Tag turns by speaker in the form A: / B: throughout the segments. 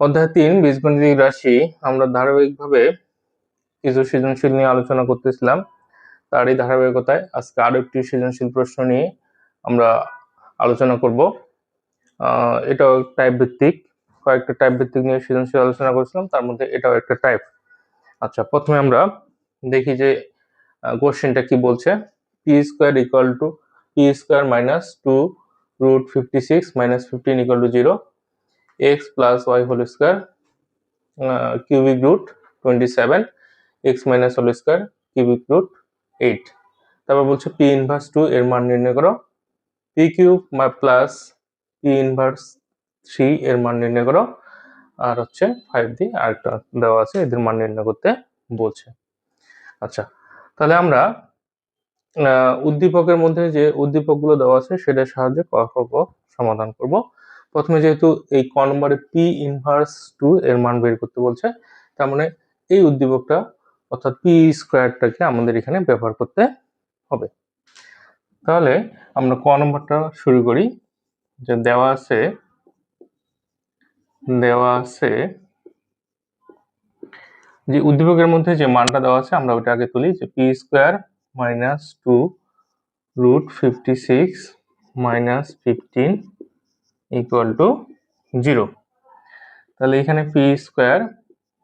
A: অধ্যায় তিন বীজগণিতিক রাশি। আমরা ধারাবাহিকভাবে কিছু সৃজনশীল নিয়ে আলোচনা করতেছিলাম। তারই ধারাবাহিকতায় আজকে আরও একটি সৃজনশীল প্রশ্ন নিয়ে আমরা আলোচনা করব। এটাও টাইপ ভিত্তিক। কয়েকটা টাইপ ভিত্তিক নিয়ে সৃজনশীল আলোচনা করেছিলাম, তার মধ্যে এটাও একটা টাইপ আচ্ছা প্রথমে আমরা দেখি যে কোশ্চেনটা কি বলছে? P square equal to P square minus two root fifty six minus fifteen equal to zero X plus Y whole square cubic root twenty seven X minus whole square cubic root eight তারপর বলছে P inverse two এর মান নির্ণয় করো। P cube plus P inverse three এর মান নির্ণয় করো। আর হচ্ছে ফাইভ দি আরেকটা দেওয়া আছে, এদের মান নির্ণয় করতে বলছে। আচ্ছা তাহলে আমরা উদ্দীপকের মধ্যে যে উদ্দীপকগুলো দেওয়া আছে, সেটার সাহায্যে ক সমাধান করব। প্রথমে যেহেতু এই ক নম্বরে পি ইনভার্স টু এর মান বের করতে বলছে, তার মানে এই উদ্দীপকটা অর্থাৎ পি স্কোয়ারটাকে আমাদের এখানে ব্যবহার করতে হবে। তাহলে আমরা ক নম্বরটা শুরু করি, যে দেওয়া আছে দেওয়া আছে যে উদ্দীপকের মধ্যে যে মানটা দেওয়া আছে, আমরা ওটা আগে তুলি, যে P square minus two root fifty six minus fifteen equal to zero তাহলে এখানে পি স্কোয়ার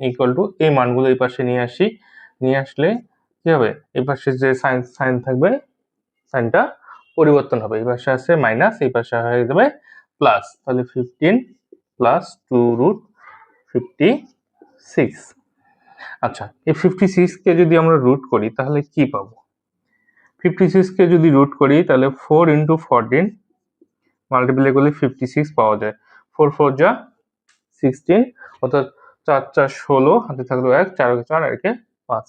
A: ইকুয়াল টু এই মানগুলো এই পাশে নিয়ে আসি। নিয়ে আসলে কি হবে? এই পাশে যে সাইন সাইন থাকবে সাইনটা পরিবর্তন হবে। এই পাশে আছে মাইনাস এই পাশে হয়ে যাবে প্লাস তাহলে fifteen plus two root fifty six আচ্ছা এই ফিফটি সিক্সকে যদি আমরা রুট করি, তাহলে কি পাবো? ফিফটি সিক্সকে যদি রুট করি, তাহলে ফোর ইন্টু ফোরটিন মাল্টিপ্লাই করলে ফিফটি সিক্স পাওয়া যায়। ফোর ফোর যা সিক্সটিন অর্থাৎ চার চার ষোলো, হাতে থাকল এক, চার চার আর একে পাঁচ।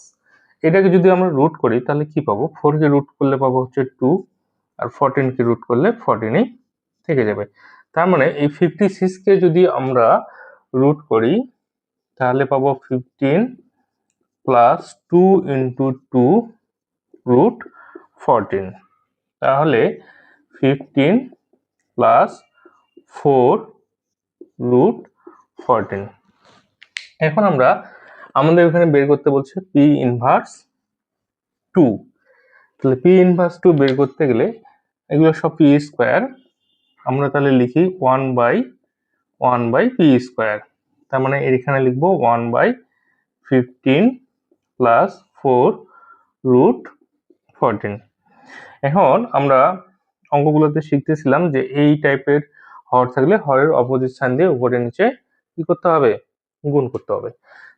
A: এটাকে যদি আমরা রুট করি, তাহলে কি পাবো? ফোরকে রুট করলে পাবো হচ্ছে টু আর ফোরটিনকে রুট করলে ফোরটিনই থেকে যাবে। তার মানে এই ফিফটি সিক্সকে যদি আমরা রুট করি, তাহলে পাবো fifteen plus two into two root fourteen তাহলে fifteen plus four root fourteen এখন আমরা আমাদের এখানে বের করতে বলছে পি ইনভার্স টু তাহলে পি ইনভার্স টু বের করতে গেলে এগুলো সব পি স্কোয়ার আমরা তাহলে লিখি one by one by P square তার মানে এখানে লিখব one by fifteen plus four root fourteen এখন আমরা অঙ্কগুলোতে শিখতেছিলাম যে এই টাইপের হর থাকলে হরের অপোজিট সাইন দিয়ে উপরে নিচে কি করতে হবে? গুণ করতে হবে।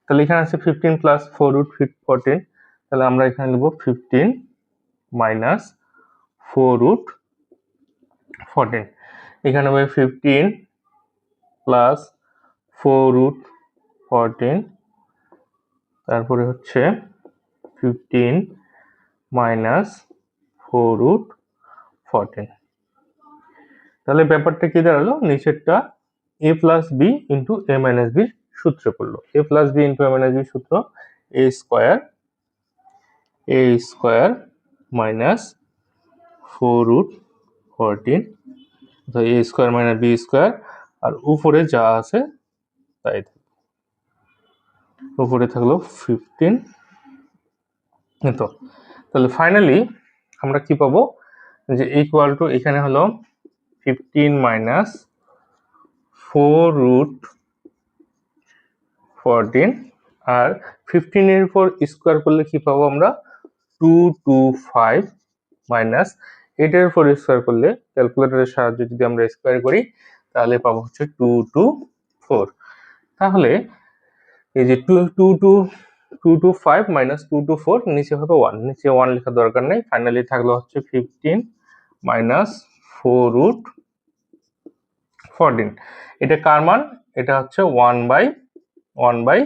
A: তাহলে এখানে আছে fifteen plus four root fourteen তাহলে আমরা এখানে লিখব fifteen minus four root fourteen এখানে হবে fifteen plus four root fourteen তারপরে হচ্ছে fifteen minus four root fourteen তাহলে ব্যাপারটা কি দাঁড়াল? নিচেরটা A plus B into A minus B সূত্রে পড়ল। A plus B into A minus B সূত্র A square A square minus four root fourteen A square minus B square আর উপরে যা আছে তাই থাকবে উপরে থাকল ফিফটিন তো তাহলে ফাইনালি আমরা কি পাবো? যে ইকুয়াল টু এখানে হলো fifteen minus four root fourteen আর ফিফটিনের উপর স্কোয়ার করলে কি পাবো আমরা টু টু ফাইভ মাইনাস এটার উপর স্কোয়ার করলে ক্যালকুলেটরের সাহায্যে যদি আমরা স্কোয়ার করি, তাহলে পাবো হচ্ছে টু টু ফোর তাহলে এই যে two two two two two five minus two two four নিচে হবে ওয়ান নিচে ওয়ান লেখার দরকার নেই। ফাইনালি থাকল হচ্ছে fifteen minus four root fourteen. এটা কার মান? এটা হচ্ছে one by one by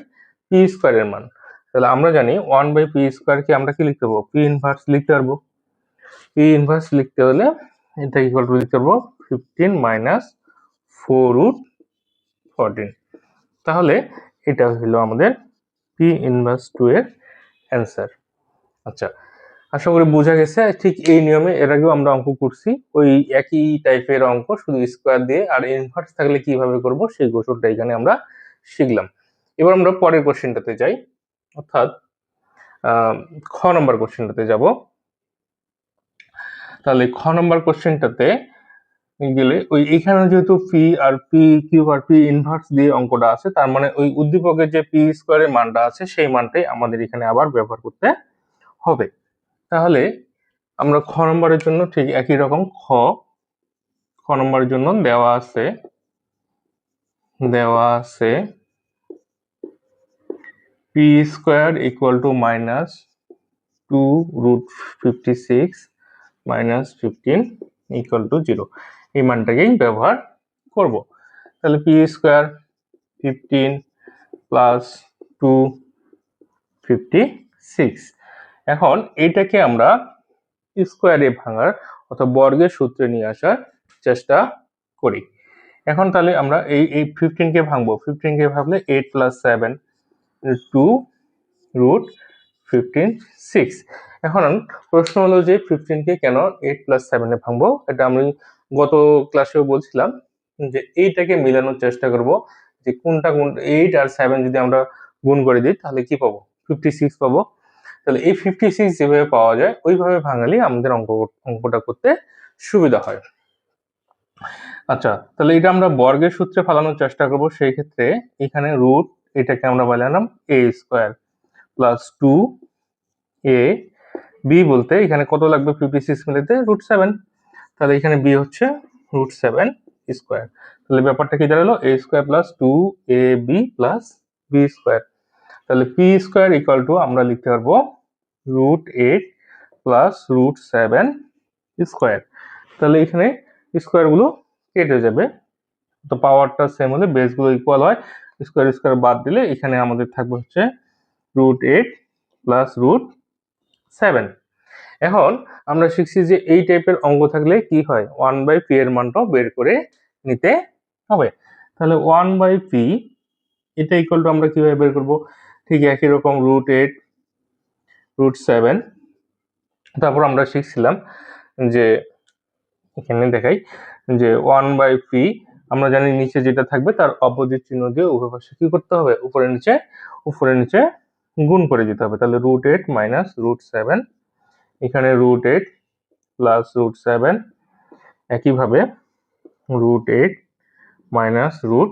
A: P স্কোয়ারের মান। তাহলে আমরা জানি ওয়ান বাই পি স্কোয়ারকে আমরা কি লিখতে পারব? পি ইনভার্স লিখতে পারব। পি ইনভার্স লিখতে হলে এটা ইকুয়াল টু লিখতে পারব fifteen minus four root fourteen. তাহলে এটা হলো আমাদের পি ইনভার্স টু এর অ্যান্সার। আচ্ছা আশা করি বোঝা গেছে। ঠিক এই নিয়মে এর আগেও আমরা অঙ্ক করছি। ওই একই টাইপের অঙ্ক, শুধু স্কোয়ার দিয়ে আর ইনভার্স থাকলে কীভাবে করব সেই কৌশলটা এখানে আমরা শিখলাম। এবার আমরা পরের কোশ্চেনটাতে যাই। অর্থাৎ খ নম্বর কোশ্চেনটাতে যাব। তাহলে খ নম্বর কোশ্চেনটাতে গেলে ওই এখানে যেহেতু পি আর পি কিউ আর পি ইনভার্স দিয়ে অঙ্কটা আছে, তার মানে ওই উদ্দীপকের যে পি স্কোয়ারের মানটা আছে, সেই মানটাই আমাদের এখানে আবার ব্যবহার করতে হবে। তাহলে আমরা খ নম্বরের জন্য ঠিক একই রকম খ খ নম্বরের জন্য দেওয়া আছে দেওয়া আছে P square equal to minus two root fifty six minus fifteen equal to zero এই মানটাকেই ব্যবহার করব। তাহলে P square fifteen plus two fifty six এখন এইটাকে আমরা স্কোয়ারে ভাঙার অথবা বর্গের সূত্রে নিয়ে আসার চেষ্টা করি। এখন তাহলে আমরা এই এই ফিফটিনকে ভাঙবো। ফিফটিনকে ভাবলে eight plus seven two root fifteen six এখন প্রশ্ন হলো যে ফিফটিনকে কেন এইট প্লাস সেভেনে ভাঙবো? এটা আমি গত ক্লাসেও বলছিলাম যে এইটাকে মিলানোর চেষ্টা করব যে কোনটা, কোন এইট আর সেভেন যদি আমরা গুণ করে দিই, তাহলে কি পাবো? ফিফটি সিক্স পাবো। তাহলে এই ফিফটি সিক্স যেভাবে পাওয়া যায়, ওইভাবে ভাঙালি আমাদের অঙ্ক, অঙ্কটা করতে সুবিধা হয়। আচ্ছা তাহলে এটা আমরা বর্গের সূত্রে ফালানোর চেষ্টা করব সেই ক্ষেত্রে এখানে রুট এটাকে আমরা বানালাম A square plus two A B বলতে এখানে কত লাগবে ফিফটি সিক্স মিলিতে? রুট সেভেন তাহলে এখানে বি হচ্ছে রুট সেভেন স্কোয়ার তাহলে ব্যাপারটা কি দাঁড়াল? A square plus two A B plus B square তাহলে পি স্কোয়ার ইকুয়াল টু আমরা লিখতে পারব root eight plus root seven square তাহলে এখানে স্কোয়ারগুলো কেটে যাবে। তো পাওয়ারটা সেম হলে বেসগুলো ইকুয়াল হয়। স্কোয়ার স্কোয়ার বাদ দিলে এখানে আমাদের থাকবে হচ্ছে root eight plus root seven এখন আমরা শিখছি যে এই টাইপের অঙ্ক থাকলে কি হয়? ওয়ান বাই পি এর মানটাও বের করে নিতে হবে। তাহলে ওয়ান বাই পি এটা ইকুয়াল টু আমরা কীভাবে বের করব? ঠিক একই রকম রুট এইট রুট সেভেন তারপর আমরা শিখছিলাম যে, এখানে দেখাই, যে ওয়ান বাই পি আমরা জানি নিচে যেটা থাকবে তার অপোজিট চিহ্ন দিয়ে উভয় পাশে কি করতে হবে? উপরে নিচে উপরে নিচে গুণ করে দিতে হবে। তাহলে root eight minus root seven এখানে root eight plus root seven একইভাবে root eight minus root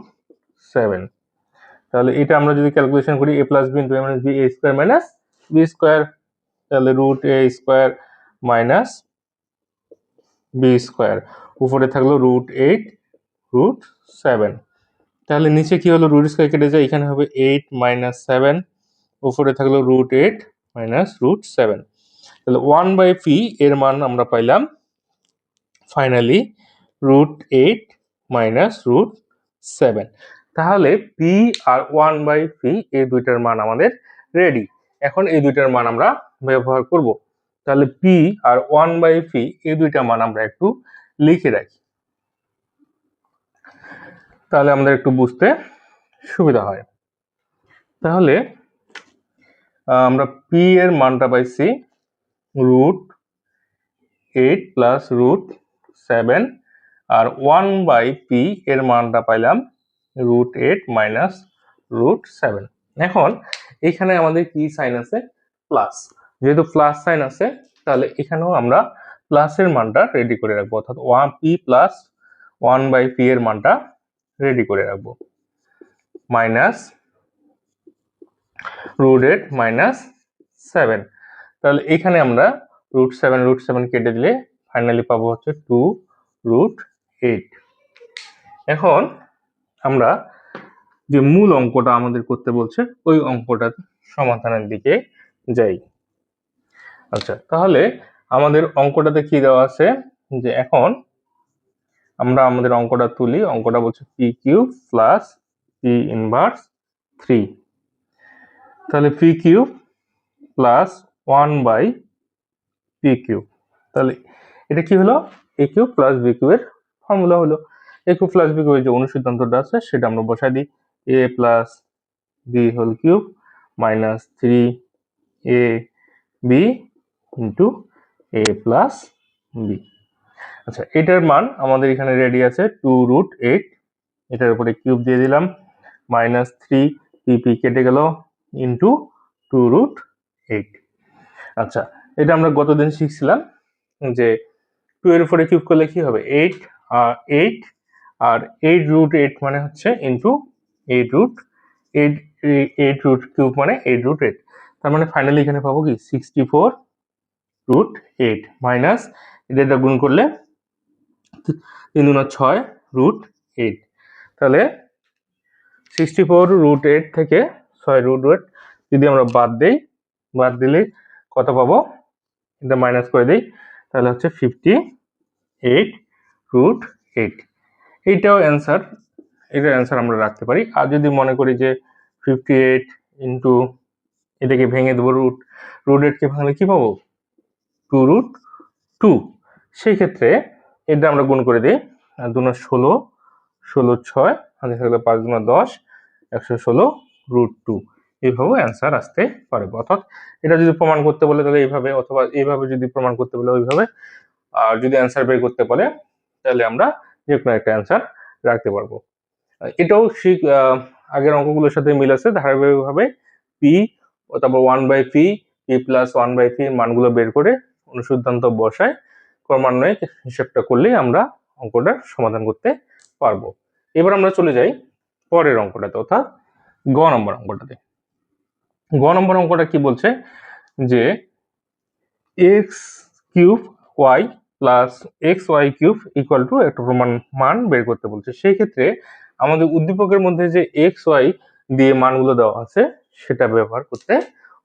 A: seven তাহলে এটা আমরা যদি ক্যালকুলেশন করি A plus B into A minus B A square minus B square তাহলে root A square minus B square উপরে থাকল রুট এইট রুট সেভেন তাহলে নিচে কি হলো? রুট স্কোয়ার কেটে যায়, এখানে হবে এইট মাইনাস সেভেন উপরে থাকল root eight minus root seven তাহলে ওয়ান বাই পি এর মান আমরা পাইলাম finally root eight minus root seven তাহলে পি আর ওয়ান বাই পি এই দুইটার মান আমাদের রেডি এখন এই দুইটার মান আমরা ব্যবহার করব। তাহলে পি আর ওয়ান বাই পি এই দুইটা মান আমরা একটু লিখে রাখি। তাহলে আমাদের একটু বুঝতে সুবিধা হয়। তাহলে আমরা পি এর মানটা পাইছি root eight plus root seven R one by P এর মানটা পাইলাম root eight minus root seven এখন এখানে আমাদের কি সাইন আছে? প্লাস যেহেতু প্লাস সাইন আছে, তাহলে এখানেও আমরা প্লাসের মানটা রেডি করে রাখব। অর্থাৎ one P plus one by P এর মানটা রেডি করে রাখব। Minus root eight minus seven তাহলে এখানে আমরা রুট সেভেন রুট সেভেন কেটে দিলে ফাইনালি পাবো হচ্ছে টু রুট এইট এখন আমরা যে মূল অঙ্কটা আমাদের করতে বলছে, ওই অঙ্কটা সমাধানের দিকে যাই। আচ্ছা তাহলে আমাদের অঙ্কটাতে কি দেওয়া আছে? যে এখন আমরা আমাদের অঙ্কটা তুলি, অঙ্কটা বলছে P Q plus P inverse three তাহলে P Q plus one by P Q তাহলে এটা কি হলো? A Q plus B Q এর ফর্মুলা হলো। A Q plus B Q যে অনুসিদ্ধান্তটা আছে, সেটা আমরা বসাই দিই। A plus B whole cube minus three A B into A plus B আচ্ছা এটার মান আমাদের এখানে রেডি আছে টু রুট এইট এটার উপরে কিউব দিয়ে দিলাম মাইনাস থ্রি পিপি কেটে গেল ইন্টু টু রুট এইট আচ্ছা এটা আমরা গতদিন শিখছিলাম যে টু এর উপরে কিউব করলে কি হবে? এইট আর এইট আর এইট রুট এইট মানে হচ্ছে into eight root eight eight root cube মানে এইট রুট এইট তার মানে ফাইনালি এখানে পাবো কি? Sixty four root eight minus এটা গুণ করলে তিন দুনা ছয় রুট এইট তাহলে সিক্সটি ফোর রুট এইট থেকে ছয় রুট এইট যদি আমরা বাদ দেই, বাদ দিলে কত পাবো? এটা মাইনাস করে দিই, তাহলে হচ্ছে ফিফটি এইট রুট এইট এইটাও অ্যান্সার এটার অ্যান্সার আমরা রাখতে পারি। আর যদি মনে করি যে ফিফটি এইট ইন্টু এটাকে ভেঙে দেবো রুট রুট এইটকে ভাঙলে কী পাবো? টু রুট টু সেই ক্ষেত্রে এটা আমরা গুণ করে দিই দু দুনো ষোলো ষোলো ছয় হাতে থাকলে পাঁচ দুনো দশ, একশো ষোলো রুট টু এইভাবে অ্যান্সার আসতে পারে। অর্থাৎ এটা যদি প্রমাণ করতে বলে তাহলে এইভাবে, অথবা এইভাবে যদি প্রমাণ করতে বলে ওইভাবে, আর যদি অ্যান্সার বের করতে বলে, তাহলে আমরা যে কোনো একটা অ্যান্সার রাখতে পারব। এটাও শিখ আগের অঙ্কগুলোর সাথে মিল আছে, ধারাবাহিকভাবে পি তারপর one by P P plus one by P মানগুলো বের করে অনুসিদ্ধান্ত বসায়, ক্রমান্বয়ে হিসেবটা করলেই আমরা অঙ্কটার সমাধান করতে পারব। এবার আমরা চলে যাই পরের অঙ্কটাতে, অর্থাৎ গ নম্বর অঙ্কটাতে। গ নম্বর অঙ্কটা কি বলছে? যে X cube Y plus X Y cube equal to একটা প্রমাণ মান বের করতে বলছে। সেই ক্ষেত্রে আমাদের উদ্দীপকের মধ্যে যে এক্স ওয়াই দিয়ে মানগুলো দেওয়া আছে, সেটা ব্যবহার করতে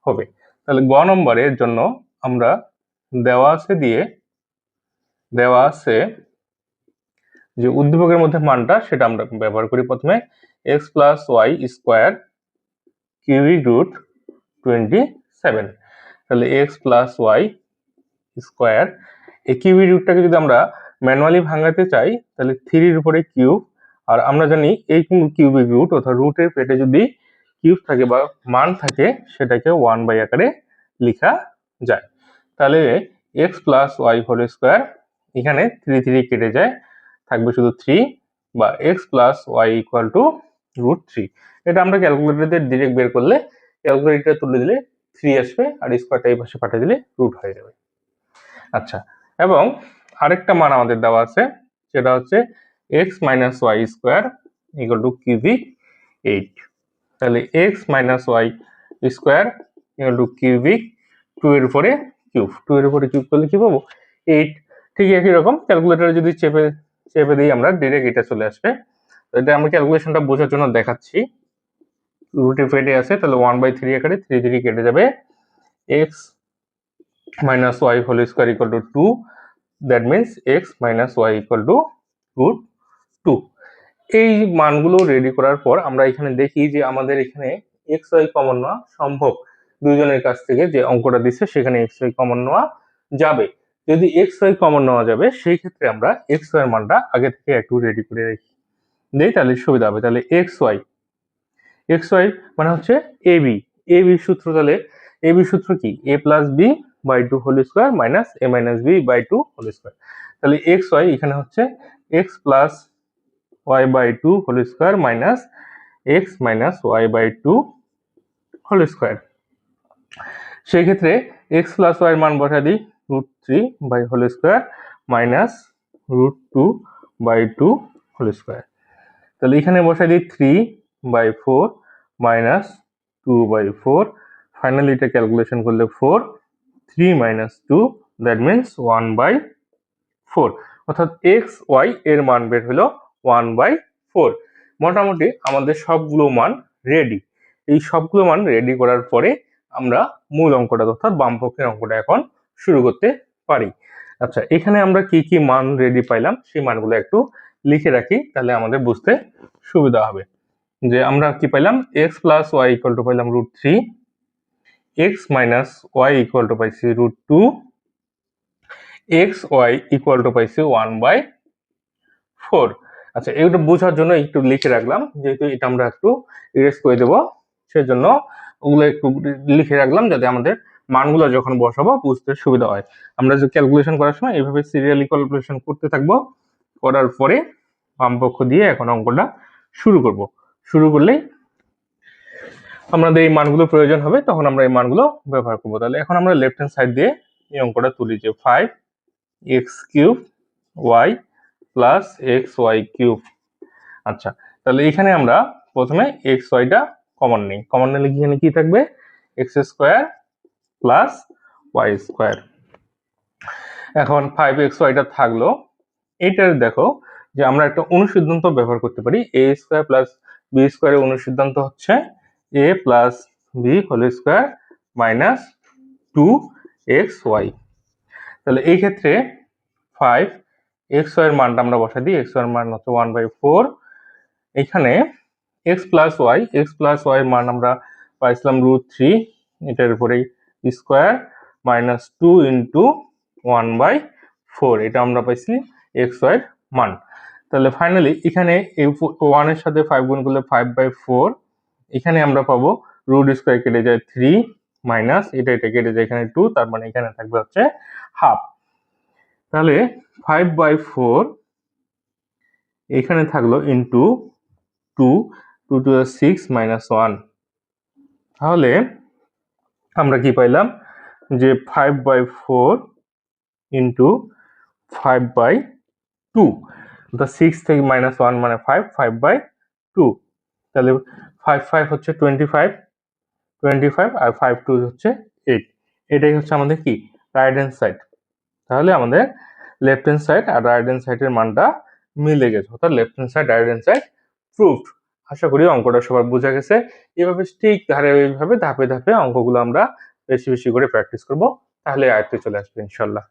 A: হবে। তাহলে গ নম্বরের জন্য আমরা দেওয়া আছে দিয়ে, দেওয়া আছে যে উদ্দীপকের মধ্যে মানটা, সেটা আমরা ব্যবহার করি প্রথমে। X plus Y square cube root twenty seven তাহলে এক্স প্লাস ওয়াই স্কোয়ার এই কিউই রুটটাকে যদি আমরা ম্যানুয়ালি ভাঙাতে চাই, তাহলে থ্রির উপরে কিউব আর আমরা জানি এই কিউবিক রুট অর্থাৎ রুটের পেটে যদি কিউব থাকে বা মান থাকে, সেটাকে ওয়ান বাই আকারে লেখা যায়। তাহলে X plus Y whole square এখানে থ্রি থ্রি কেটে যায়, থাকবে শুধু থ্রি বা X plus Y equal to root three এটা আমরা ক্যালকুলেটর ডিরেক্ট বের করলে ক্যালকুলেটর তুলে দিলে থ্রি আসবে, আর স্কোয়ারটা এই পাশে পাঠিয়ে দিলে রুট হয়ে যাবে। আচ্ছা এবং আরেকটা মান আমাদের দেওয়া আছে, সেটা হচ্ছে X minus Y square equal to cubic eight তাহলে X minus Y square equal to cubic two এর উপরে কিউব টু এর উপরে কিউব করলে কি পাবো? এইট ঠিক একই রকম ক্যালকুলেটারে যদি চেপে চেপে দিই আমরা ডিরেক্ট এটা চলে আসবে। এটা আমরা ক্যালকুলেশনটা বোঝার জন্য দেখাচ্ছি। রুটে ফেটে আছে, তাহলে ওয়ান বাই থ্রি আকারে থ্রি থ্রি কেটে যাবে। X minus Y whole square equal to two that means X minus Y equal to root two এই মানগুলো রেডি করার পর আমরা এখানে দেখি যে আমাদের এখানে এক্স ওয়াই কমন নেওয়া সম্ভব। দুইজনের কাছ থেকে যে অঙ্কটা দিচ্ছে, সেখানে এক্স ওয়াই কমন নেওয়া যাবে। যদি এক্স ওয়াই কমন নেওয়া যাবে, সেই ক্ষেত্রে আমরা এক্স ওয়াই মানটা আগে থেকে একটু রেডি করে রাখি। দেই তাহলে সুবিধা হবে। তাহলে এক্স ওয়াই এক্স ওয়াই মানে হচ্ছে এ বি এ বি সূত্র তাহলে এ সূত্র কি? A plus B by two whole square minus A minus B by two whole square তাহলে এক্স ওয়াই এখানে হচ্ছে X plus Y by two whole square minus X minus Y by two whole square সেই ক্ষেত্রে X plus Y মান বসা দিই root three by whole square minus root two by two whole square তাহলে এখানে বসাই দিই three by four minus two by four finally এটা ক্যালকুলেশন করলে four three minus two that means one by four অর্থাৎ এক্স ওয়াই এর মান বের হলো ওয়ান বাই ফোর মোটামুটি আমাদের সবগুলো মান রেডি এই সবগুলো মান রেডি করার পরে আমরা মূল অঙ্কটা, অর্থাৎ বামপক্ষের অঙ্কটা এখন শুরু করতে পারি। আচ্ছা এখানে আমরা কি কি মান রেডি পাইলাম, সেই মানগুলো একটু লিখে রাখি, তাহলে আমাদের বুঝতে সুবিধা হবে। যে আমরা কি পাইলাম x plus y equal to পাইলাম root three x minus y equal to পাইছি root two x y equal to পাইছি ওয়ান বাই ফোর আচ্ছা এইটা বোঝার জন্য একটু লিখে রাখলাম, যেহেতু এটা আমরা একটু ইরেজ করে দেবো, সেজন্য ওগুলো একটু লিখে রাখলাম যাতে আমাদের মানগুলো যখন বসাবো বুঝতে সুবিধা হয়। আমরা যে ক্যালকুলেশন করার সময় এইভাবে সিরিয়ালি ক্যালকুলেশন করতে থাকব, করার পরে বাম পক্ষ দিয়ে এখন অঙ্কটা শুরু করব। শুরু করলেই আমাদের এই মানগুলো প্রয়োজন হবে, তখন আমরা এই মানগুলো ব্যবহার করব। তাহলে এখন আমরা লেফট হ্যান্ড সাইড দিয়ে এই অঙ্কটা তুলি যে five x cube y plus x y cube আচ্ছা তাহলে এখানে আমরা প্রথমে এক্স ওয়াইটা কমন নিই। কমন নিলে এখানে কি থাকবে? X square plus y square এখন ফাইভ এক্স ওয়াইটা থাকল, এটার দেখো যে আমরা একটা অনুসিদ্ধান্ত ব্যবহার করতে পারি। এ স্কোয়ার প্লাস বি স্কোয়ারের অনুসিদ্ধান্ত হচ্ছে a plus b whole square minus two x y তাহলে এই ক্ষেত্রে ফাইভ এক্স ওয়াই এর মানটা আমরা বসাই দিই এক্স ওয়াই এর মান হচ্ছে ওয়ান বাই ফোর এখানে x plus y x plus y এর মান আমরা পাইছিলাম রুট থ্রি এটার উপরেই square minus two into one by four এটা আমরা পাইছি এক্স ওয়াই এর মান। তাহলে ফাইনালি এখানে এই ওয়ানের সাথে ফাইভ গুণ করলে ফাইভ বাই ফোর এখানে আমরা পাবো রুট স্কোয়ার কেটে যায় থ্রি মাইনাস এটা এটা কেটে যায় এখানে টু তার মানে এখানে থাকবে হচ্ছে হাফ তাহলে ফাইভ বাই ফোর এখানে থাকল into two two two six minus one তাহলে আমরা কি পাইলাম? যে five by four into five by two অর্থাৎ সিক্স থেকে মাইনাস ওয়ান মানে ফাইভ ফাইভ বাই টু তাহলে ফাইভ ফাইভ হচ্ছে টোয়েন্টি ফাইভ টোয়েন্টি ফাইভ আর ফাইভ টু হচ্ছে এইট এটাই হচ্ছে আমাদের কি? রাইট হ্যান্ড সাইড তাহলে আমাদের লেফট হ্যান্ড সাইড আর রাইট হ্যান্ড সাইডের মানটা মিলে গেছে। অর্থাৎ left hand side right hand side proofed আশা করি অঙ্কটা সবার বোঝা গেছে। এভাবে ঠিক ধারে এইভাবে ধাপে ধাপে অঙ্কগুলো আমরা বেশি বেশি করে প্র্যাকটিস করব। তাহলে আয়ত্তে চলে আসবে ইনশাল্লাহ।